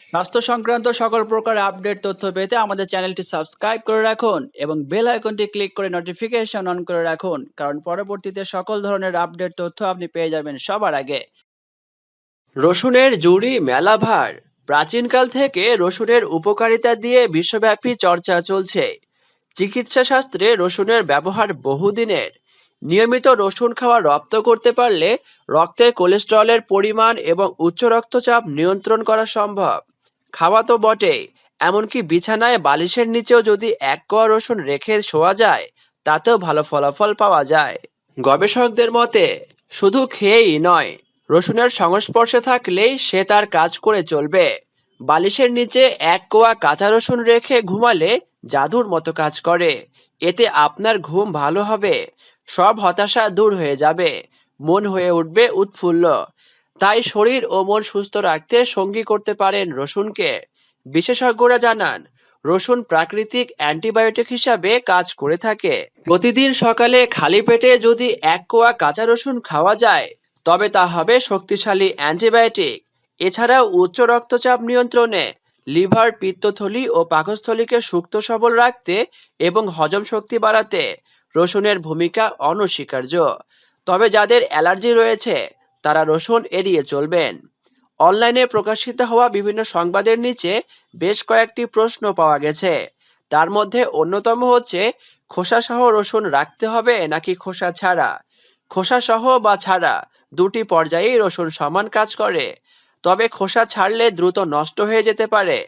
স্বাস্থ্য সংক্রান্ত সকল প্রকার আপডেট তথ্য পেতে আমাদের চ্যানেলটি সাবস্ক্রাইব করে রাখুন এবং বেল আইকনটি ক্লিক করে নোটিফিকেশন অন করে রাখুন, কারণ পরবর্তীতে সকল ধরনের আপডেট তথ্য আপনি পেয়ে যাবেন সবার আগে। রসুনের জুড়ি মেলা ভার প্রাচীনকাল থেকে রসুনের উপকারিতা দিয়ে বিশ্বব্যাপী চর্চা চলছে। চিকিৎসা শাস্ত্রে রসুনের ব্যবহার বহুদিনের। নিয়মিত রসুন খাওয়া রপ্ত করতে পারলে রক্তে কোলেস্টেরলের পরিমাণ এবং উচ্চ রক্তচাপ নিয়ন্ত্রণ করা সম্ভব। খাওয়া তো বটেই, এমনকি বিছানায় বালিশের নিচেও যদি এক কোয়া রসুন রেখে শোয়া যায়, তাতেও ভালো ফলাফল পাওয়া যায়। গবেষকদের মতে, শুধু খেয়েই নয়, রসুনের সংস্পর্শে থাকলেই সে তার কাজ করে চলবে। বালিশের নিচে এক কোয়া কাঁচা রসুন রেখে ঘুমালে জাদুর মতো কাজ করে। এতে আপনার ঘুম ভালো হবে। সব হতাশা দূর হয়ে যাবে, মন হয়ে উঠবে উৎফুল্ল। তাই শরীর ও মন সুস্থ রাখতে সঙ্গী করতে পারেন রসুনকে। বিশেষজ্ঞরা জানান, রসুন প্রাকৃতিক অ্যান্টিবায়োটিক হিসাবে কাজ করে থাকে। প্রতিদিন সকালে খালি পেটে যদি এক কোয়া কাঁচা রসুন খাওয়া যায়, তবে তা হবে শক্তিশালী অ্যান্টিবায়োটিক। এছাড়াও উচ্চ রক্তচাপ নিয়ন্ত্রণে লিভার পিত্তথলি ও পাকস্থলীকে সুক্ত সবল রাখতে এবং হজম শক্তি বাড়াতে রসুনের ভূমিকা অনস্বীকার্য। তবে যাদের অ্যালার্জি রয়েছে, তারা রসুন এড়িয়ে চলবেন। অনলাইনে প্রকাশিত হওয়া বিভিন্ন সংবাদের নিচে বেশ কয়েকটি প্রশ্ন পাওয়া গেছে। তার মধ্যে অন্যতম হচ্ছে, খোসাসহ রসুন রাখতে হবে নাকি খোসা ছাড়া? খোসাসহ বা ছাড়া দুটি পর্যায়েই রসুন সমান কাজ করে। তবে খোসা ছাড়লে দ্রুত নষ্ট হয়ে যেতে পারে,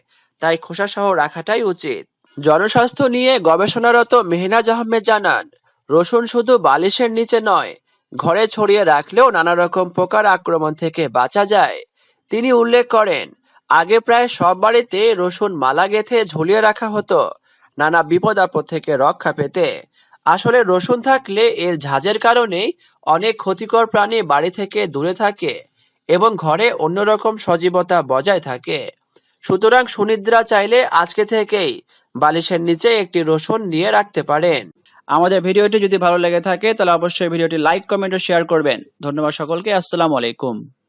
তাই খোসাসহ রাখাটাই উচিত। জনস্বাস্থ্য নিয়ে গবেষণারত মেহনাজ আহমেদ জানান রসুন শুধু বালিশের নিচে নয়, ঘরে ছড়িয়ে রাখলেও নানা রকম পোকার আক্রমণ থেকে বাঁচা যায়। তিনি উল্লেখ করেন, আগে প্রায় সব বাড়িতে রসুন মালা গেথে ঝুলিয়ে রাখা হতো, নানা বিপদ আপদ থেকে রক্ষা পেতে। আসলে রসুন থাকলে এর ঝাঁজের কারণেই অনেক ক্ষতিকর প্রাণী বাড়ি থেকে দূরে থাকে এবং ঘরে অন্যরকম সজীবতা বজায় থাকে। সুতরাং সুনিদ্রা চাইলে আজকে থেকেই বালিশের নিচে একটি রসুন নিয়ে রাখতে পারেন। আমাদের ভিডিওটি যদি ভালো লেগে থাকে, তাহলে অবশ্যই ভিডিওটি লাইক কমেন্ট ও শেয়ার করবেন। ধন্যবাদ সকলকে, আসসালামু আলাইকুম।